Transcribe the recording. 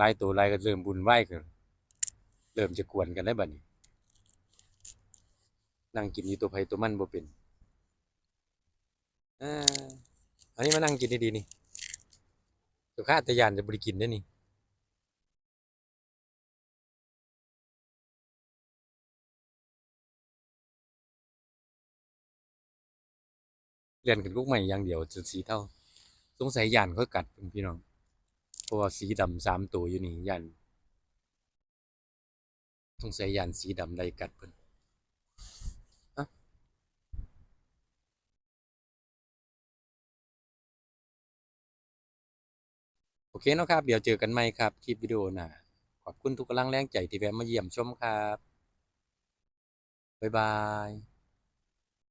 ลายตัวลายก็เริ่มบุญไหวายกันเริ่มจะกวนกันได้บัดนี้นั่งกินอยู่ตัวไผตัวมันบ่เป็นอ่าอันนี้มานั่งกินดีๆนี่ตัวข้าตะยานจะบ่ได้กินได้นี่เรียนกันลูกใหม่อย่างเดียวจนสีเท่า สงสัยยานเขากัดพี่น้อง ราะว่าสีดำสามตัวอยู่นี่ยันสงใสัยยานสีดำใดกัดเพิ่นโอเคเนาะครับ เดี๋ยวเจอกันใหม่ครับ คลิปวิดีโอหน้าขอบคุณทุกกำลังแรงใจที่แวะมาเยี่ยมชมครับ บ๊ายบาย